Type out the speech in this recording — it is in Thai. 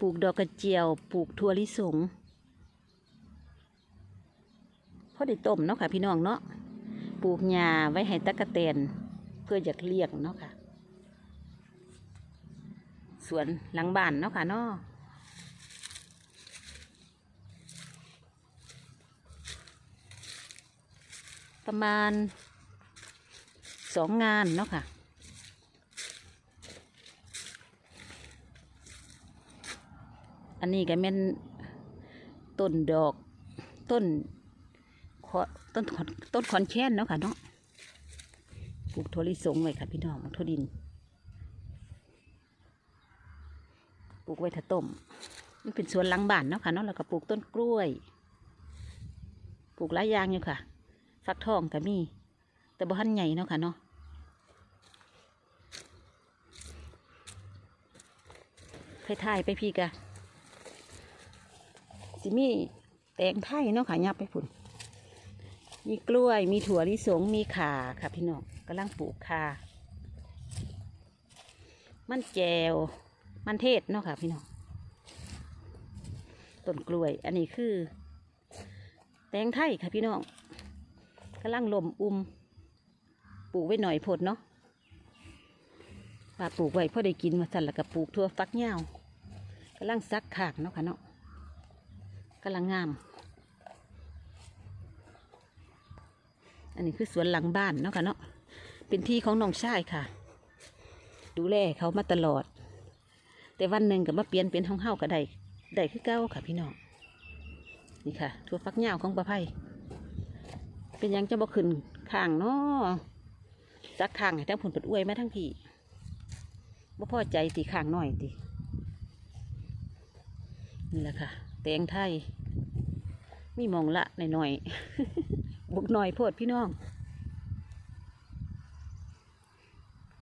ปลูกดอกกระเจียว ปลูกถั่วลิสงพอได้ต้มเนาะค่ะพี่น้องเนาะ ปลูกหญ้าไว้ให้ตะกะแตนเพื่ออยากเลี้ยงเนาะค่ะ สวนหลังบ้านเนาะค่ะเนาะประมาณสองงานเนาะค่ะ อันนี้ก็เป็นต้นดอก ต้นขอต้นขอนต้นขอนแค้นเนาะค่ะเนาะปลูกถั่วลิสงไว้ค่ะพี่น้องถั่วดินปลูกไว้ถ้าต้มมันเป็นสวนหลังบ้านเนาะค่ะเนาะแล้วก็ปลูกต้นกล้วย ปลูกหลายอย่างอยู่ค่ะ ฟักทองก็มี แต่บ่ทันใหญ่เนาะค่ะเนาะไปถ่ายไปพี่กะ สิมีแตงไทยเนาะค่ะยับไปพุ่นมีกล้วย มีถั่วลิสง มีข่าค่ะพี่น้องกำลังปลูกข่ามันแจว มันเทศเนาะค่ะพี่น้อง ต้นกล้วย อันนี้คือ แตงไทยค่ะพี่น้องกำลังลมอุ้ม ปลูกไว้หน่อยพดเนาะว่าปลูกไว้พอได้กินมาสั่นแล้วก็ปลูกทั่วฟักเหย้าวกำลังซักขากเนาะค่ะเนาะ กำลังงาม อันนี้คือสวนหลังบ้านเนาะค่ะเนาะ เป็นที่ของน้องชายค่ะ ดูแลเขามาตลอด แต่วันหนึ่งก็มาเปลี่ยนเป็นห้องเฮาก็ได้ได้คือเก้าค่ะพี่น้อง นี่ค่ะทั่วฟักเหย้าของประไพเป็นยังจะบ่ขึ้นข้างเนาะซักข้างให้ทั้งผลเปิดอวยมาทั้งพี่บ่พอใจตีข้างหน่อยตีนี่แหละค่ะ งไทย มีมองละหน่อยๆบวกหน่อยโพดพี่น้อง